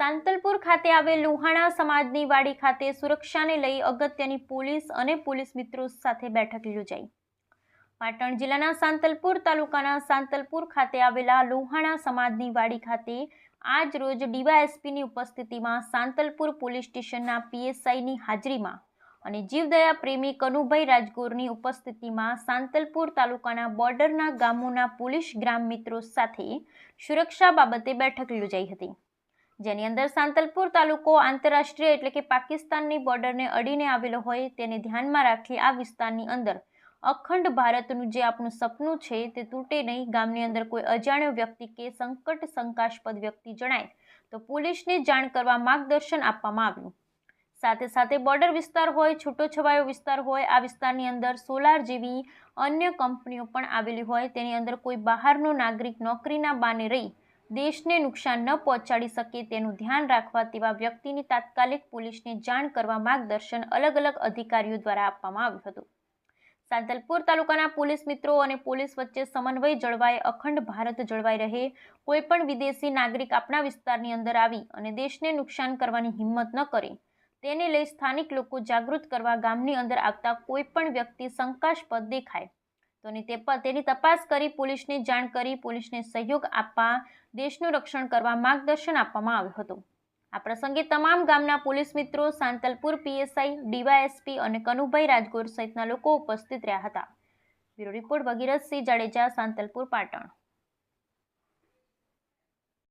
સાંતલપુર ખાતે આવેલ લુહાણા સમાજની વાડી ખાતે સુરક્ષાને લઈ અગત્યની પોલીસ અને પોલીસ મિત્રો સાથે બેઠક યોજાઈ. પાટણ જિલ્લાના સાંતલપુર તાલુકાના સાંતલપુર ખાતે આવેલા લુહાણા સમાજની વાડી ખાતે આજ રોજ ડીવાયએસપીની ઉપસ્થિતિમાં સાંતલપુર પોલીસ સ્ટેશનના પીએસઆઈની હાજરીમાં અને જીવદયા પ્રેમી કનુભાઈ રાજગોરની ઉપસ્થિતિમાં સાંતલપુર તાલુકાના બોર્ડરના ગામોના પોલીસ ગ્રામ મિત્રો સાથે સુરક્ષા બાબતે બેઠક યોજાઈ હતી. જેની અંદર સાંતલપુર તાલુકો આંતરરાષ્ટ્રીય એટલે કે પાકિસ્તાનની બોર્ડરને અડીને આવેલો હોય તેને ધ્યાનમાં રાખી આ વિસ્તારની અંદર અખંડ ભારતનું જે આપણું સપનું છે તે તૂટે નહીં. ગામની અંદર કોઈ અજાણ્યો વ્યક્તિ કે સંકટ શંકાસ્પદ વ્યક્તિ જણાય તો પોલીસને જાણ કરવા માર્ગદર્શન આપવામાં આવ્યું. સાથે સાથે બોર્ડર વિસ્તાર હોય, છૂટોછવાયો વિસ્તાર હોય, આ વિસ્તારની અંદર સોલાર જેવી અન્ય કંપનીઓ પણ આવેલી હોય. તેની અંદર કોઈ બહારનો નાગરિક નોકરીના બાને રહી દેશને નુકસાન ન પહોંચાડી શકે તેનું ધ્યાન રાખવા તેવા વ્યક્તિની તાત્કાલિક પોલીસને જાણ કરવા માર્ગદર્શન અલગ અલગ અધિકારીઓ દ્વારા આપવામાં આવ્યું હતું. સાંતલપુર તાલુકાના પોલીસ મિત્રો અને પોલીસ વચ્ચે સમન્વય જળવાય, અખંડ ભારત જળવાઈ રહે કોઈપણ વિદેશી નાગરિક આપણા વિસ્તારની અંદર આવી અને દેશને નુકસાન કરવાની હિંમત ન કરે, તેને લઈ સ્થાનિક લોકો જાગૃત કરવા ગામની અંદર આવતા કોઈપણ વ્યક્તિ શંકાસ્પદ દેખાય. તો ની તે પ- તેની તપાસ કરી પોલીસને જાણ કરી પોલીસને સહયોગ આપવા, દેશનું રક્ષણ કરવા માર્ગદર્શન આપવામાં આવ્યું હતું. આ પ્રસંગે તમામ ગામના પોલીસ મિત્રો, સાંતલપુર પીએસઆઈ ડીવાયએસપી અને કનુભાઈ રાજગોર સહિતના લોકો ઉપસ્થિત રહ્યા હતા. Bureau report Bhagirathsinh Jadeja, Santalpur, Patan.